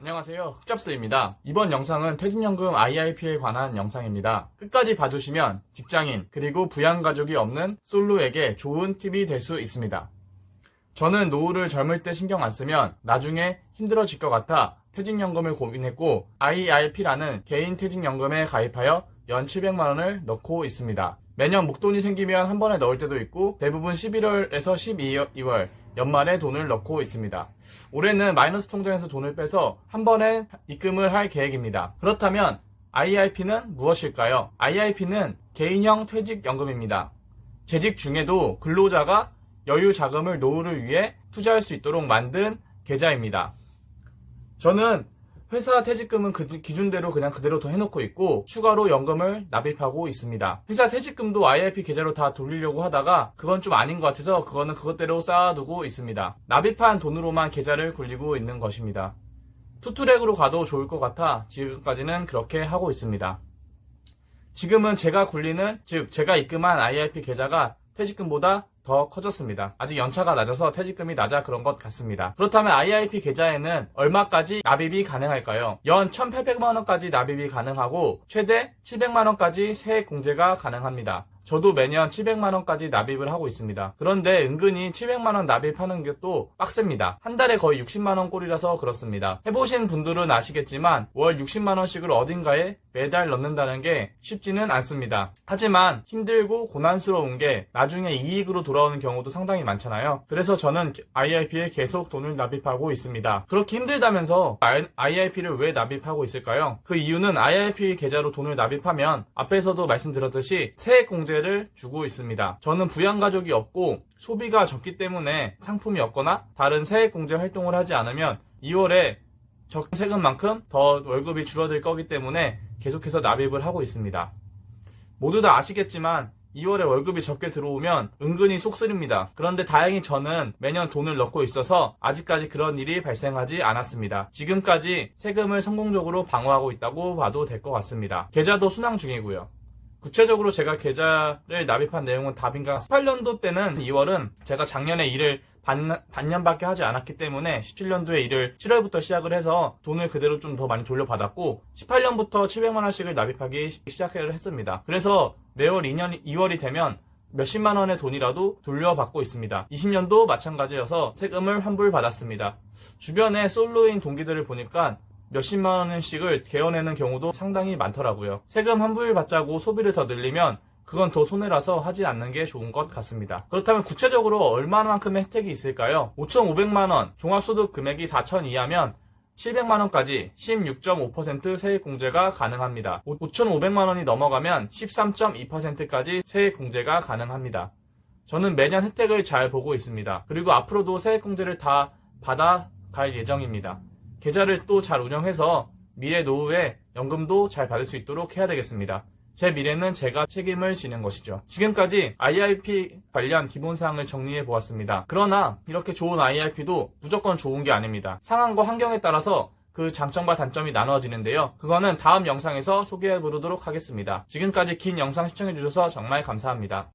안녕하세요. 흑잡스입니다. 이번 영상은 퇴직연금 IRP에 관한 영상입니다. 끝까지 봐주시면 직장인 그리고 부양가족이 없는 솔로에게 좋은 팁이 될 수 있습니다. 저는 노후를 젊을 때 신경 안 쓰면 나중에 힘들어질 것 같아 퇴직연금을 고민했고 IRP라는 개인 퇴직연금에 가입하여 연 700만원을 넣고 있습니다. 매년 목돈이 생기면 한 번에 넣을 때도 있고 대부분 11월에서 12월 연말에 돈을 넣고 있습니다. 올해는 마이너스 통장에서 돈을 빼서 한 번에 입금을 할 계획입니다. 그렇다면 IRP는 무엇일까요? IRP는 개인형 퇴직연금입니다. 재직 중에도 근로자가 여유 자금을 노후를 위해 투자할 수 있도록 만든 계좌입니다. 저는 회사 퇴직금은 그 기준대로 그냥 그대로 더 해놓고 있고 추가로 연금을 납입하고 있습니다. 회사 퇴직금도 IRP 계좌로 다 돌리려고 하다가 그건 좀 아닌 것 같아서 그거는 그것대로 쌓아두고 있습니다. 납입한 돈으로만 계좌를 굴리고 있는 것입니다. 투트랙으로 가도 좋을 것 같아 지금까지는 그렇게 하고 있습니다. 지금은 제가 굴리는 즉 제가 입금한 IRP 계좌가 퇴직금보다 더 커졌습니다. 아직 연차가 낮아서 퇴직금이 낮아 그런 것 같습니다. 그렇다면 IRP 계좌에는 얼마까지 납입이 가능할까요? 연 1,800만원까지 납입이 가능하고 최대 700만원까지 세액 공제가 가능합니다. 저도 매년 700만원까지 납입을 하고 있습니다. 그런데 은근히 700만원 납입하는 게 또 빡셉니다. 한 달에 거의 60만원 꼴이라서 그렇습니다. 해보신 분들은 아시겠지만 월 60만원씩을 어딘가에 매달 넣는다는 게 쉽지는 않습니다. 하지만 힘들고 고난스러운 게 나중에 이익으로 돌아오는 경우도 상당히 많잖아요. 그래서 저는 IRP에 계속 돈을 납입하고 있습니다. 그렇게 힘들다면서 IRP를 왜 납입하고 있을까요? 그 이유는 IRP 계좌로 돈을 납입하면 앞에서도 말씀드렸듯이 세액 공제를 주고 있습니다. 저는 부양가족이 없고 소비가 적기 때문에 상품이 없거나 다른 세액 공제 활동을 하지 않으면 2월에 적 세금만큼 더 월급이 줄어들 거기 때문에 계속해서 납입을 하고 있습니다. 모두 다 아시겠지만 2월에 월급이 적게 들어오면 은근히 속쓰립니다. 그런데 다행히 저는 매년 돈을 넣고 있어서 아직까지 그런 일이 발생하지 않았습니다. 지금까지 세금을 성공적으로 방어하고 있다고 봐도 될 것 같습니다. 계좌도 순항 중이고요. 구체적으로 제가 계좌를 납입한 내용은 답인가 18년도 때는 2월은 제가 작년에 일을 반, 반년밖에 하지 않았기 때문에 17년도에 일을 7월부터 시작을 해서 돈을 그대로 좀 더 많이 돌려받았고 18년부터 700만원씩을 납입하기 시- 시작을 했습니다. 그래서 매월 2년, 2월이 되면 몇십만 원의 돈이라도 돌려받고 있습니다. 20년도 마찬가지여서 세금을 환불받았습니다. 주변에 솔로인 동기들을 보니까 몇십만 원씩을 개어내는 경우도 상당히 많더라고요. 세금 환불 받자고 소비를 더 늘리면 그건 더 손해라서 하지 않는 게 좋은 것 같습니다. 그렇다면 구체적으로 얼마만큼의 혜택이 있을까요? 5,500만원, 종합소득 금액이 4천 이하면 700만원까지 16.5% 세액 공제가 가능합니다. 5,500만원이 넘어가면 13.2%까지 세액 공제가 가능합니다. 저는 매년 혜택을 잘 보고 있습니다. 그리고 앞으로도 세액 공제를 다 받아갈 예정입니다. 계좌를 또 잘 운영해서 미래 노후에 연금도 잘 받을 수 있도록 해야 되겠습니다. 제 미래는 제가 책임을 지는 것이죠. 지금까지 IRP 관련 기본사항을 정리해 보았습니다. 그러나 이렇게 좋은 IRP도 무조건 좋은 게 아닙니다. 상황과 환경에 따라서 그 장점과 단점이 나눠지는데요. 그거는 다음 영상에서 소개해 보도록 하겠습니다. 지금까지 긴 영상 시청해 주셔서 정말 감사합니다.